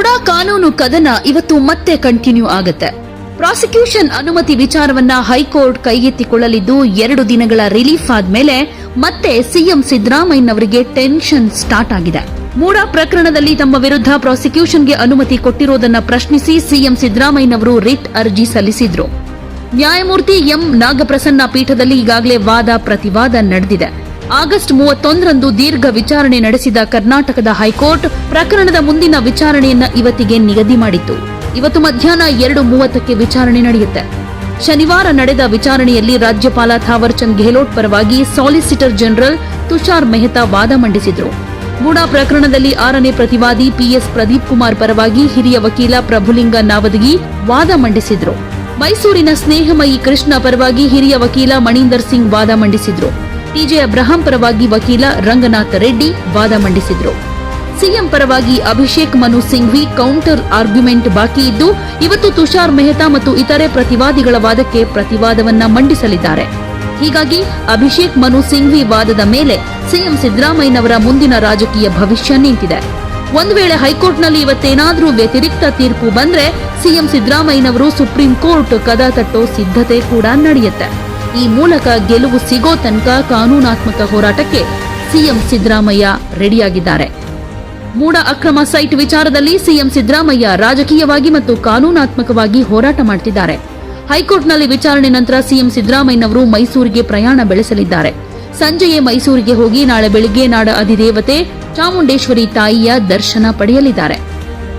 ಕಾನೂನು ಕದನ ಇವತ್ತು ಮತ್ತೆ ಕಂಟಿನ್ಯೂ ಆಗುತ್ತೆ. ಪ್ರಾಸಿಕ್ಯೂಷನ್ ಅನುಮತಿ ವಿಚಾರವನ್ನ ಹೈಕೋರ್ಟ್ ಕೈಗೆತ್ತಿಕೊಳ್ಳಲಿದ್ದು ಎರಡು ದಿನಗಳ ರಿಲೀಫ್ ಆದ್ಮೇಲೆ ಮತ್ತೆ ಸಿಎಂ ಸಿದ್ದರಾಮಯ್ಯನವರಿಗೆ ಟೆನ್ಷನ್ ಸ್ಟಾರ್ಟ್ ಆಗಿದೆ. ಮೂಡ ಪ್ರಕರಣದಲ್ಲಿ ತಮ್ಮ ವಿರುದ್ಧ ಪ್ರಾಸಿಕ್ಯೂಷನ್ಗೆ ಅನುಮತಿ ಕೊಟ್ಟಿರೋದನ್ನ ಪ್ರಶ್ನಿಸಿ ಸಿಎಂ ಸಿದ್ದರಾಮಯ್ಯನವರು ರಿಟ್ ಅರ್ಜಿ ಸಲ್ಲಿಸಿದ್ರು. ನ್ಯಾಯಮೂರ್ತಿ ಎಂ ನಾಗಪ್ರಸನ್ನ ಪೀಠದಲ್ಲಿ ಈಗಾಗಲೇ ವಾದ ಪ್ರತಿವಾದ ನಡೆದಿದೆ. ಆಗಸ್ಟ್ ಮೂವತ್ತೊಂದರಂದು ದೀರ್ಘ ವಿಚಾರಣೆ ನಡೆಸಿದ ಕರ್ನಾಟಕದ ಹೈಕೋರ್ಟ್ ಪ್ರಕರಣದ ಮುಂದಿನ ವಿಚಾರಣೆಯನ್ನ ಇವತ್ತಿಗೆ ನಿಗದಿ ಮಾಡಿತ್ತು. ಇವತ್ತು ಮಧ್ಯಾಹ್ನ ಎರಡು ಮೂವತ್ತಕ್ಕೆ ವಿಚಾರಣೆ ನಡೆಯುತ್ತೆ. ಶನಿವಾರ ನಡೆದ ವಿಚಾರಣೆಯಲ್ಲಿ ರಾಜ್ಯಪಾಲ ಥಾವರ್ ಚಂದ್ ಗೆಹ್ಲೋಟ್ ಪರವಾಗಿ ಸಾಲಿಸಿಟರ್ ಜನರಲ್ ತುಷಾರ್ ಮೆಹ್ತಾ ವಾದ ಮಂಡಿಸಿದರು. ಗೂಡಾ ಪ್ರಕರಣದಲ್ಲಿ ಆರನೇ ಪ್ರತಿವಾದಿ ಪಿಎಸ್ ಪ್ರದೀಪ್ ಕುಮಾರ್ ಪರವಾಗಿ ಹಿರಿಯ ವಕೀಲ ಪ್ರಭುಲಿಂಗ ನಾವದಗಿ ವಾದ ಮಂಡಿಸಿದ್ರು. ಮೈಸೂರಿನ ಸ್ನೇಹಮಯಿ ಕೃಷ್ಣ ಪರವಾಗಿ ಹಿರಿಯ ವಕೀಲ ಮಣೀಂದರ್ ಸಿಂಗ್ ವಾದ ಮಂಡಿಸಿದ್ರು. ಟಿಜೆ ಅಬ್ರಹಾಂ ಪರವಾಗಿ ವಕೀಲ ರಂಗನಾಥ ರೆಡ್ಡಿ ವಾದ ಮಂಡಿಸಿದ್ರು. ಸಿಎಂ ಪರವಾಗಿ ಅಭಿಷೇಕ್ ಮನು ಸಿಂಘ್ವಿ ಕೌಂಟರ್ ಆರ್ಗ್ಯುಮೆಂಟ್ ಬಾಕಿ ಇದ್ದು, ಇವತ್ತು ತುಷಾರ್ ಮೆಹ್ತಾ ಮತ್ತು ಇತರೆ ಪ್ರತಿವಾದಿಗಳ ವಾದಕ್ಕೆ ಪ್ರತಿವಾದವನ್ನ ಮಂಡಿಸಲಿದ್ದಾರೆ. ಹೀಗಾಗಿ ಅಭಿಷೇಕ್ ಮನು ಸಿಂಘ್ವಿ ವಾದದ ಮೇಲೆ ಸಿಎಂ ಸಿದ್ದರಾಮಯ್ಯನವರ ಮುಂದಿನ ರಾಜಕೀಯ ಭವಿಷ್ಯ ನಿಂತಿದೆ. ಒಂದು ವೇಳೆ ಹೈಕೋರ್ಟ್ನಲ್ಲಿ ಇವತ್ತೇನಾದರೂ ವ್ಯತಿರಿಕ್ತ ತೀರ್ಪು ಬಂದ್ರೆ ಸಿಎಂ ಸಿದ್ದರಾಮಯ್ಯನವರು ಸುಪ್ರೀಂ ಕೋರ್ಟ್ ಕದ ತಟ್ಟೋ ಸಿದ್ಧತೆ ಕೂಡ ನಡೆಯುತ್ತೆ. ಈ ಮೂಲಕ ಗೆಲುವು ಸಿಗೋ ತನಕ ಕಾನೂನಾತ್ಮಕ ಹೋರಾಟಕ್ಕೆ ಸಿಎಂ ಸಿದ್ದರಾಮಯ್ಯ ರೆಡಿಯಾಗಿದ್ದಾರೆ. ಮೂಡ ಅಕ್ರಮ ಸೈಟ್ ವಿಚಾರದಲ್ಲಿ ಸಿಎಂ ಸಿದ್ದರಾಮಯ್ಯ ರಾಜಕೀಯವಾಗಿ ಮತ್ತು ಕಾನೂನಾತ್ಮಕವಾಗಿ ಹೋರಾಟ ಮಾಡುತ್ತಿದ್ದಾರೆ ಹೈಕೋರ್ಟ್ನಲ್ಲಿ ವಿಚಾರಣೆ ನಂತರ ಸಿಎಂ ಸಿದ್ದರಾಮಯ್ಯನವರು ಮೈಸೂರಿಗೆ ಪ್ರಯಾಣ ಬೆಳೆಸಲಿದ್ದಾರೆ. ಸಂಜೆಯೇ ಮೈಸೂರಿಗೆ ಹೋಗಿ ನಾಳೆ ಬೆಳಿಗ್ಗೆ ನಾಡ ಅಧಿದೇವತೆ ಚಾಮುಂಡೇಶ್ವರಿ ತಾಯಿಯ ದರ್ಶನ ಪಡೆಯಲಿದ್ದಾರೆ.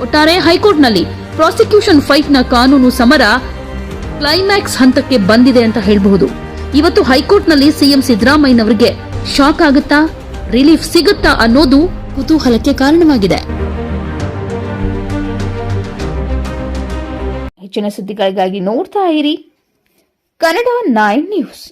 ಒಟ್ಟಾರೆ ಹೈಕೋರ್ಟ್ನಲ್ಲಿ ಪ್ರಾಸಿಕ್ಯೂಷನ್ ಫೈಟ್ನ ಕಾನೂನು ಸಮರ ಕ್ಲೈಮ್ಯಾಕ್ಸ್ ಹಂತಕ್ಕೆ ಬಂದಿದೆ ಅಂತ ಹೇಳಬಹುದು. ಇವತ್ತು ಹೈಕೋರ್ಟ್ನಲ್ಲಿ ಸಿಎಂ ಸಿದ್ದರಾಮಯ್ಯನವರಿಗೆ ಶಾಕ್ ಆಗುತ್ತಾ, ರಿಲೀಫ್ ಸಿಗುತ್ತಾ ಅನ್ನೋದು ಕುತೂಹಲಕ್ಕೆ ಕಾರಣವಾಗಿದೆ. ಹೆಚ್ಚಿನ ಸುದ್ದಿಗಳಿಗಾಗಿ ನೋಡ್ತಾ ಇರಿ. Kannada nine news.